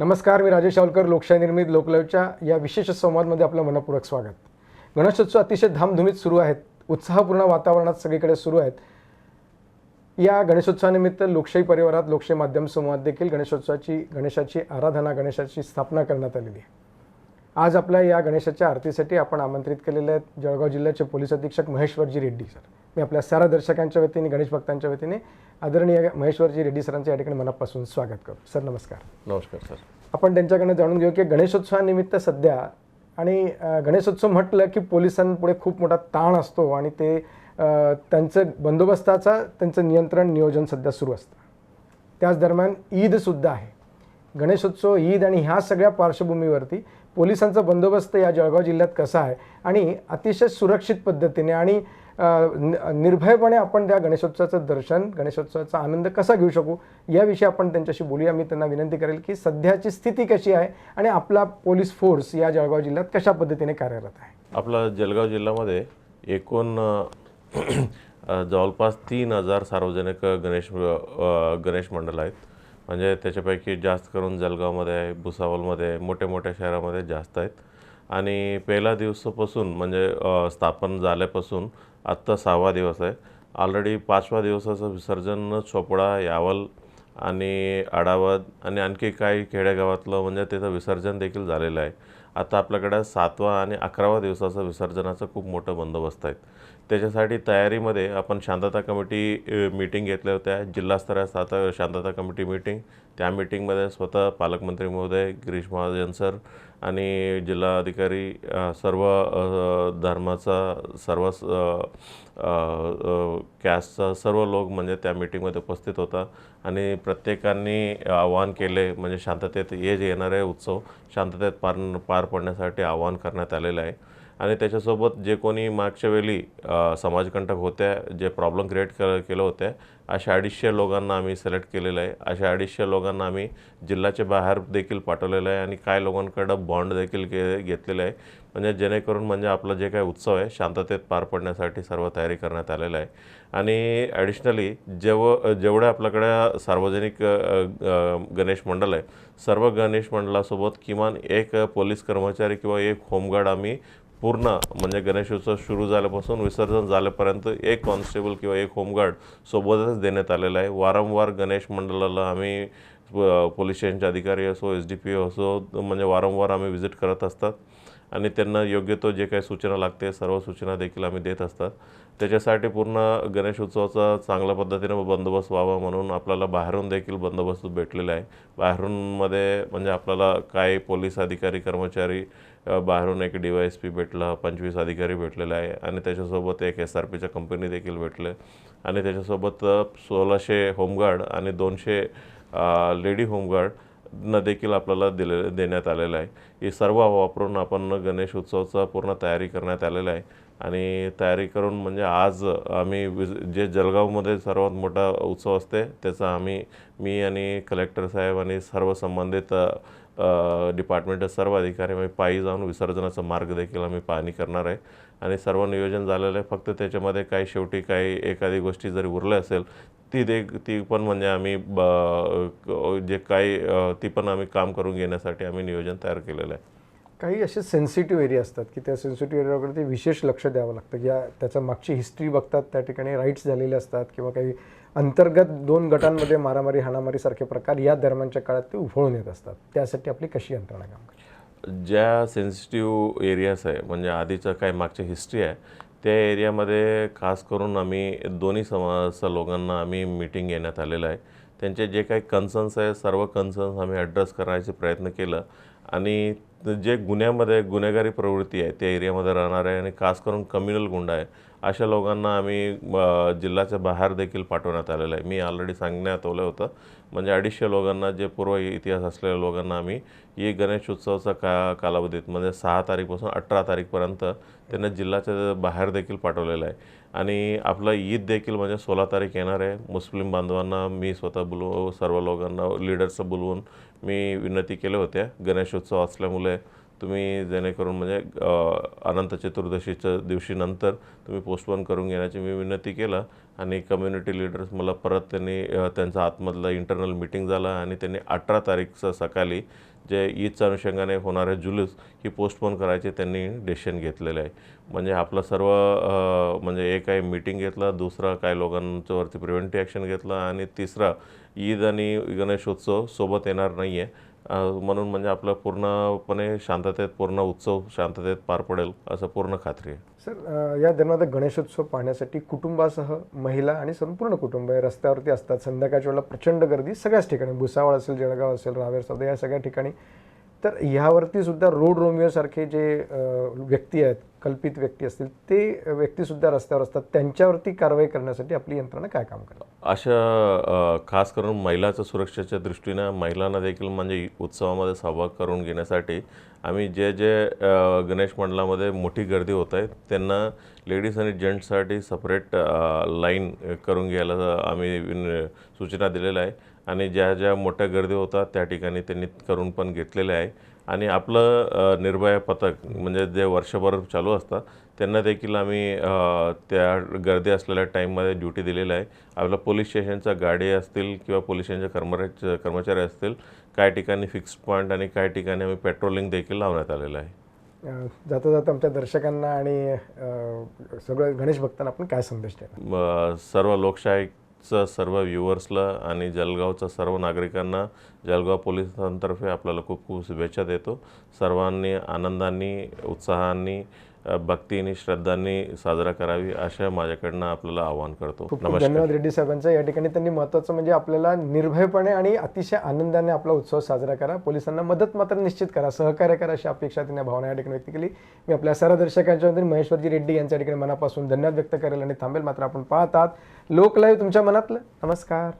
नमस्कार मी राजेश शावलकर लोकशाही निर्मित लोकलाईव्हच्या या विशेष संवादमध्ये आपलं मनपूर्वक स्वागत. गणेशोत्सव अतिशय धामधुमीत सुरू आहेत. उत्साहपूर्ण वातावरणात सगळीकडे सुरू आहेत. या गणेशोत्सवानिमित्त लोकशाही परिवारात लोकशाही माध्यम समूहात देखील गणेशोत्सवाची गणेशाची आराधना गणेशाची स्थापना करण्यात आलेली आहे. आज आपल्या या गणेशाच्या आरतीसाठी आपण आमंत्रित केलेले आहेत जळगाव जिल्ह्याचे पोलीस अधीक्षक महेश्वरजी रेड्डी सर. मी आपल्या सारा दर्शकांच्या वतीने गणेश भक्तांच्या वतीने आदरणीय महेश्वरजी रेड्डी सरांचं या ठिकाणी मनापासून स्वागत करतो. सर नमस्कार. नमस्कार सर. आपण त्यांच्याकडनं जाणून घेऊ की गणेशोत्सवानिमित्त सध्या आणि गणेशोत्सव म्हटलं की पोलिसांपुढे खूप मोठा ताण असतो आणि ते त्यांचं बंदोबस्ताचा त्यांचं नियंत्रण नियोजन सध्या सुरू असतं. त्याच दरम्यान ईदसुद्धा आहे. गणेशोत्सव ईद आणि ह्या सगळ्या पार्श्वभूमीवरती पोलिसांचा बंदोबस्त या जळगाव जिल्ह्यात कसा आहे आणि अतिशय सुरक्षित पद्धतीने आणि निर्भयपणे आपण त्या गणेशोत्सवाचं दर्शन गणेशोत्सवाचा आनंद कसा घेऊ शकू याविषयी आपण त्यांच्याशी बोलूया. मी त्यांना विनंती करेल की सध्याची स्थिती कशी आहे आणि आपला पोलीस फोर्स या जळगाव जिल्ह्यात कशा पद्धतीने कार्यरत आहे? आपला जळगाव जिल्ह्यामध्ये एकूण जवळपास तीन हजार सार्वजनिक गणेश गणेश मंडळ आहेत. म्हणजे त्याच्यापैकी जास्त करून जळगावमध्ये आहे भुसावलमध्ये आहे मोठ्या मोठ्या शहरामध्ये जास्त आहेत. आणि पहिल्या दिवसापासून म्हणजे स्थापन झाल्यापासून आत्ता सहावा दिवस आहे. ऑलरेडी पाचवा दिवसाचं विसर्जन चोपडा यावल आणि आडावद आणि आणखी काही खेडेगावातलं म्हणजे त्याचं विसर्जन देखील झालेलं आहे. आता आपल्याकडं सातवा आणि अकरावा दिवसाचं विसर्जनाचं खूप मोठं बंदोबस्त आहे. त्याच्यासाठी तयारीमध्ये आपण शांतता कमिटी मीटिंग घेतल्या होत्या. जिल्हास्तरात सात शांतता कमिटी मीटिंग त्या मीटिंगमध्ये स्वतः पालकमंत्री महोदय गिरीश महाजन सर आणि जिल्हाधिकारी सर्व धर्माचा सर्व कॅस्टचा सर्व लोक म्हणजे त्या मीटिंगमध्ये उपस्थित होता आणि प्रत्येकाने आवाहन केले म्हणजे शांततेत हे जे येणारे उत्सव शांततेत पार पार पडण्यासाठी आवाहन करण्यात आलेलं आहे. आणि त्याच्यासोबत जे कोणी मागच्या वेळी समाजकंटक होत्या जे प्रॉब्लेम क्रिएट के केलं होत्या अशा अडीचशे लोकांना आम्ही सिलेक्ट केलेलं आहे. अशा अडीचशे लोकांना आम्ही जिल्ह्याच्या बाहेर देखील पाठवलेलं आहे आणि काही लोकांकडं बॉन्ड देखील के घेतलेलं आहे. म्हणजे जेणेकरून म्हणजे आपला जे काही उत्सव आहे शांततेत पार पडण्यासाठी सर्व तयारी करण्यात आलेलं आहे. आणि ॲडिशनली जेव जेवढं आपल्याकडे सार्वजनिक गणेश मंडळ आहे सर्व गणेश मंडळासोबत किमान एक पोलीस कर्मचारी किंवा एक होमगार्ड आम्ही पूर्ण म्हणजे गणेशोत्सव सुरू झाल्यापासून विसर्जन झाल्यापर्यंत एक कॉन्स्टेबल किंवा एक होमगार्ड सोबतच देण्यात आलेला आहे. वारंवार गणेश मंडळाला आम्ही पोलीस स्टेशनचे अधिकारी असो एस डी पी असो म्हणजे वारंवार आम्ही व्हिजिट करत असतात. आणि त्यांना योग्य तो जे काही सूचना लागते सर्व सूचना देखील आम्ही देत असतात. त्याच्यासाठी पूर्ण गणेश उत्सवाचा चांगल्या पद्धतीने बंदोबस्त व्हावा म्हणून आपल्याला बाहेरून देखील बंदोबस्त भेटलेला आहे. बाहेरूनमध्ये म्हणजे आपल्याला काही पोलीस अधिकारी कर्मचारी बाहेरून एक डी वाय एस पी भेटला पंचवीस अधिकारी भेटलेला आहे आणि त्याच्यासोबत एक एस आर पीच्या कंपनी देखील भेटले. आणि त्याच्यासोबत सोळाशे होमगार्ड आणि दोनशे लेडी होमगार्ड न देखील आपल्याला दिले देण्यात आलेलं आहे. हे सर्व वापरून आपण गणेश उत्सवाचा पूर्ण तयारी करण्यात आलेला आहे. आणि तयारी करून म्हणजे आज आम्ही विज जे जळगावमध्ये सर्वात मोठा उत्सव असते त्याचा आम्ही मी आणि कलेक्टर साहेब आणि सर्व संबंधित डिपार्टमेंटचे सर्व अधिकारी आम्ही पायी जाऊन विसर्जनाचा मार्ग देखील आम्ही पाहणी करणार आहे. आणि सर्व नियोजन झालेलं आहे फक्त त्याच्यामध्ये काही शेवटी काही एखादी गोष्टी जरी उरल्या असेल ती दे ती पण म्हणजे आम्ही ब जे काही ती पण आम्ही काम करून घेण्यासाठी आम्ही नियोजन तयार केलेलं आहे. काही असे सेन्सिटिव्ह एरिया असतात की त्या सेन्सिटिव्ह एरियावरती विशेष लक्ष द्यावं लागतं. ज्या त्याचं मागची हिस्ट्री बघतात त्या ठिकाणी राईट्स झालेले असतात किंवा काही अंतर्गत दोन गटांमध्ये मारामारी हाणामारी सारखे प्रकार या दरम्यानच्या काळात ते उफळून येत असतात. त्यासाठी आपली कशी यंत्रणा काम करते? ज्या सेन्सिटिव्ह एरियाज आहे म्हणजे आधीचं काय मागची हिस्ट्री आहे त्या एरियामध्ये खास करून आम्ही दोन्ही समाजाच्या लोकांना आम्ही मीटिंग घेण्यात आलेलं आहे. त्यांचे जे काही कन्सर्न्स आहे सर्व कन्सर्न्स आम्ही ॲड्रेस करायचे प्रयत्न केलं. आणि जे गुन्ह्यामध्ये गुन्हेगारी प्रवृत्ती आहे त्या एरियामध्ये राहणार आहे आणि खास करून कम्युनल गुंड आहे अशा लोकांना आम्ही जिल्ह्याच्या बाहेर देखील पाठवण्यात आलेलं आहे. मी ऑलरेडी सांगण्यात आलं होतं. म्हणजे अडीचशे लोकांना जे पूर्व इतिहास असलेल्या लोकांना आम्ही ही गणेश उत्सवाचा का कालावधीत म्हणजे सहा तारीखपासून अठरा तारीखपर्यंत त्यांना जिल्ह्याच्या बाहेर देखील पाठवलेलं आहे. आणि आपलं ईद देखील म्हणजे सोळा तारीख येणार आहे. मुस्लिम बांधवांना मी स्वतः बोलवू सर्व लोकांना लिडर्सचं बोलवून मी विनंती केल्या होत्या गणेशोत्सव असल्यामुळे तुम्ही जेणेकरून म्हणजे अनंत चतुर्दशीच्या दिवशी नंतर तुम्ही पोस्टपोन करून घेण्याची मी विनंती केला आणि कम्युनिटी लिडर्स मला परत त्यांनी त्यांचा आतमधला इंटरनल मिटिंग झाला आणि त्यांनी अठरा तारीखचं सकाळी जे ईदच्या अनुषंगाने होणारे जुलूस ही पोस्टपोन करायचे त्यांनी डिसिशन घेतलेले आहे. म्हणजे आपलं सर्व म्हणजे एक आहे मीटिंग घेतलं दुसरा काही लोकांच्यावरती प्रिव्हेंटिव्ह ॲक्शन घेतलं आणि तिसरा ईद आणि गणेशोत्सव सोबत येणार नाही आहे म्हणून म्हणजे आपलं पूर्णपणे शांततेत पूर्ण उत्सव शांततेत पार पडेल असं पूर्ण खात्री आहे. सर या दरम्यान गणेशोत्सव पाहण्यासाठी कुटुंबासह महिला आणि संपूर्ण कुटुंब रस्त्यावरती असतात. संध्याकाळच्या वेळेला प्रचंड गर्दी सगळ्याच ठिकाणी भुसावळ असेल जळगाव असेल रावेर सौदा या सगळ्या ठिकाणी. तर ह्यावरती सुद्धा रोड रोमिओसारखे जे व्यक्ती आहेत कल्पित व्यक्ती असतील ते व्यक्तीसुद्धा रस्त्यावर असतात. त्यांच्यावरती कारवाई करण्यासाठी आपली यंत्रणा काय काम करतात? अशा खास करून महिलाचं सुरक्षेच्या दृष्टीनं महिलांना देखील म्हणजे उत्सवामध्ये सहभाग करून घेण्यासाठी आम्ही जे जे गणेश मंडळामध्ये मोठी गर्दी होत आहे त्यांना लेडीज आणि जेंट्ससाठी सपरेट लाईन करून घ्यायला आम्ही सूचना दिलेल्या आहे. आणि ज्या ज्या मोठ्या गर्दी होतात त्या ठिकाणी त्यांनी करून पण घेतलेल्या आहे. आणि आपलं निर्भया पथक म्हणजे जे वर्षभर चालू असतात त्यांना देखील आम्ही त्या गर्दी असलेल्या टाईममध्ये ड्युटी दिलेलं आहे. आपल्या पोलीस स्टेशनच्या गाडी असतील किंवा पोलीस स्टेशनच्या कर्मचारी कर्मचारी असतील काही ठिकाणी फिक्स पॉईंट आणि काही ठिकाणी आम्ही पेट्रोलिंग देखील लावण्यात आलेलं आहे. जाता जाता आमच्या दर्शकांना आणि सगळं गणेश भक्तांना आपण काय संदेश द्याल म, सर्व लोकशाहीचं सर्व व्ह्युअर्सला आणि जळगावच्या सर्व नागरिकांना जळगाव पोलिसांतर्फे आपल्याला खूप खूप शुभेच्छा देतो. सर्वांनी आनंदाने उत्साहाने भक्तीने श्रद्धांनी साजरा करावी अशा माझ्याकडनं आपल्याला आवाहन करतो. धन्यवाद रेड्डी साहेबांचा. या ठिकाणी त्यांनी महत्त्वाचं म्हणजे आपल्याला निर्भयपणे आणि अतिशय आनंदाने आपला उत्सव साजरा करा. पोलिसांना मदत मात्र निश्चित करा. सहकार्य करा अशी अपेक्षा त्यांनी भावना या ठिकाणी व्यक्त केली. मी आपल्या सर्व दर्शकांच्या वतीने महेश्वरजी रेड्डी यांच्या ठिकाणी मनापासून धन्यवाद व्यक्त करेल आणि थांबेल. मात्र आपण पाहतात लोक लाईव्ह तुमच्या मनातलं. नमस्कार.